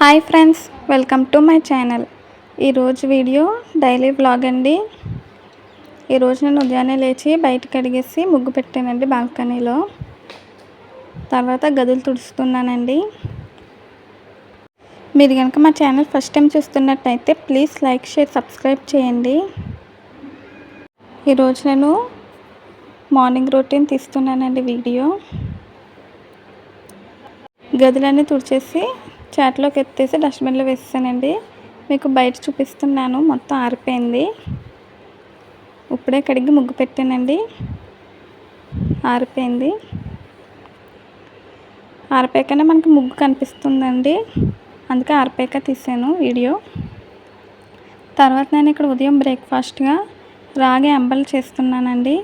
Hi friends welcome to my channel. ఈరోజు video daily vlog అండి. ఈరోజు నేను ఉదయాన్నే లేచి బయటకు అడిగేసి ముగ్గు పెట్టానండి బాల్కనీలో. తర్వాత గదులు తుడుస్తున్నానండి. మీరు కనుక మా ఛానల్ ఫస్ట్ టైం చూస్తున్నట్టయితే ప్లీజ్ లైక్ షేర్ సబ్స్క్రైబ్ చేయండి. ఈరోజు నేను మార్నింగ్ రొటీన్ తీస్తున్నానండి వీడియో. గదులన్నీ తుడిచేసి చాట్లోకి ఎత్తేసి డస్ట్బిన్లో వేసానండి మీకు బయట చూపిస్తున్నాను. మొత్తం ఆరిపోయింది. ఇప్పుడే కడిగి ముగ్గు పెట్టానండి. ఆరిపోయింది. ఆరిపోయాకనే మనకి ముగ్గు కనిపిస్తుందండి. అందుకే ఆరిపోయాక తీసాను వీడియో. తర్వాత నేను ఇక్కడ ఉదయం బ్రేక్ఫాస్ట్గా రాగి అంబలి చేస్తున్నానండి.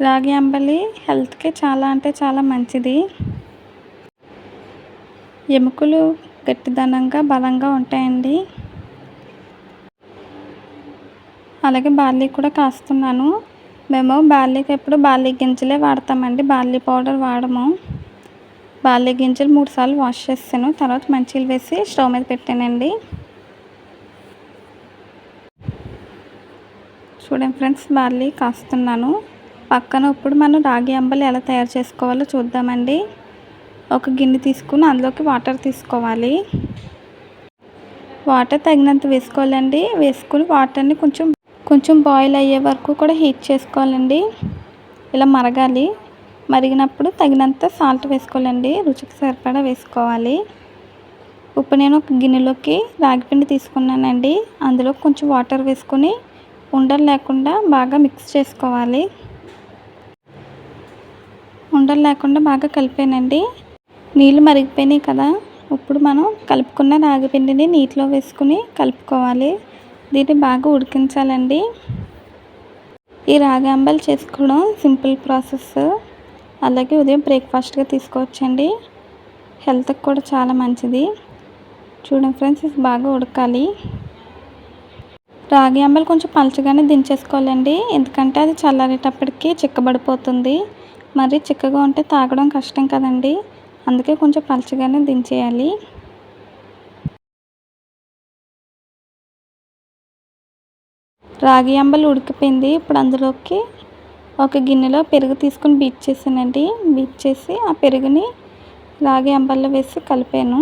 రాగి అంబలి హెల్త్కి చాలా అంటే చాలా మంచిది. ఎముకలు గట్టిదనంగా బలంగా ఉంటాయండి. అలాగే బార్లీ కూడా కాస్తున్నాను. మేము బార్లీకి ఎప్పుడు బార్లీ గింజలే వాడతామండి. బార్లీ పౌడర్ వాడము. బార్లీ గింజలు మూడు సార్లు వాష్ చేస్తాను తర్వాత మంచిలు వేసి స్టవ్ మీద పెట్టానండి. చూడండి ఫ్రెండ్స్ బార్లీ కాస్తున్నాను. పక్కన ఇప్పుడు మనం రాగి అంబలి ఎలా తయారు చేసుకోవాలో చూద్దామండి. ఒక గిన్నె తీసుకుని అందులోకి వాటర్ తీసుకోవాలి. వాటర్ తగినంత వేసుకోవాలండి. వేసుకుని వాటర్ని కొంచెం కొంచెం బాయిల్ అయ్యే వరకు కూడా హీట్ చేసుకోవాలండి. ఇలా మరగాలి. మరిగినప్పుడు తగినంత సాల్ట్ వేసుకోవాలండి. రుచికి సరిపడా వేసుకోవాలి. ఇప్పుడు నేను ఒక గిన్నెలోకి రాగిపిండి తీసుకున్నానండి. అందులో కొంచెం వాటర్ వేసుకొని ఉండలు లేకుండా బాగా మిక్స్ చేసుకోవాలి. ఉండలు లేకుండా బాగా కలిపానండి. నీళ్ళు మరిగిపోయినాయి కదా ఇప్పుడు మనం కలుపుకున్న రాగిపిండిని నీటిలో వేసుకుని కలుపుకోవాలి. దీన్ని బాగా ఉడికించాలండి. ఈ రాగి అంబలు చేసుకోవడం సింపుల్ ప్రాసెస్. అలాగే ఉదయం బ్రేక్ఫాస్ట్గా తీసుకోవచ్చండి. హెల్త్కి కూడా చాలా మంచిది. చూడండి ఫ్రెండ్స్ ఇది బాగా ఉడకాలి. రాగి అంబలు కొంచెం పలచగానే దించేసుకోవాలండి. ఎందుకంటే అది చల్లారేటప్పటికి చిక్కబడిపోతుంది. మరి చిక్కగా ఉంటే తాగడం కష్టం కదండి. అందుకే కొంచెం పలచగానే దించేయాలి. రాగి అంబలు ఉడికిపోయింది. ఇప్పుడు అందులోకి ఒక గిన్నెలో పెరుగు తీసుకుని బీట్ చేసానండి బీట్ చేసి ఆ పెరుగుని రాగి అంబల్లో వేసి కలిపాను.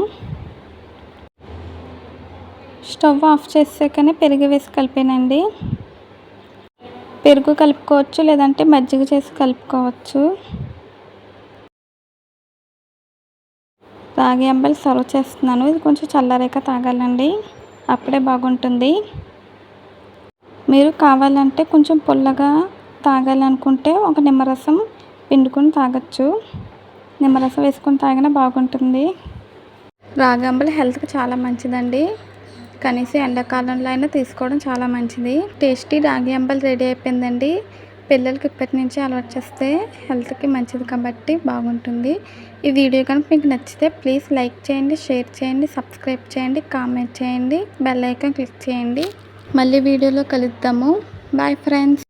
స్టవ్ ఆఫ్ చేసాకనే పెరుగు వేసి కలిపానండి. పెరుగు కలుపుకోవచ్చు లేదంటే మజ్జిగ చేసి కలుపుకోవచ్చు. రాగి అంబలి సర్వ్ చేస్తున్నాను. ఇది కొంచెం చల్లారాక తాగాలండి. అప్పుడే బాగుంటుంది. మీరు కావాలంటే కొంచెం పుల్లగా తాగాలనుకుంటే ఒక నిమ్మరసం పిండుకొని తాగొచ్చు. నిమ్మరసం వేసుకొని తాగినా బాగుంటుంది. రాగి అంబలి హెల్త్కి చాలా మంచిదండి. కనీసం ఎండాకాలంలో అయినా తీసుకోవడం చాలా మంచిది. టేస్టీ రాగి అంబలి రెడీ అయిపోయిందండి. పిల్లలకి ఇప్పటి నుంచి అలవాటు చేస్తే హెల్త్కి మంచిది కాబట్టి బాగుంటుంది. ఈ వీడియో కనుక మీకు నచ్చితే ప్లీజ్ లైక్ చేయండి షేర్ చేయండి సబ్స్క్రైబ్ చేయండి కామెంట్ చేయండి బెల్ ఐకాన్ క్లిక్ చేయండి. మళ్ళీ వీడియోలో కలుద్దాము. Bye friends.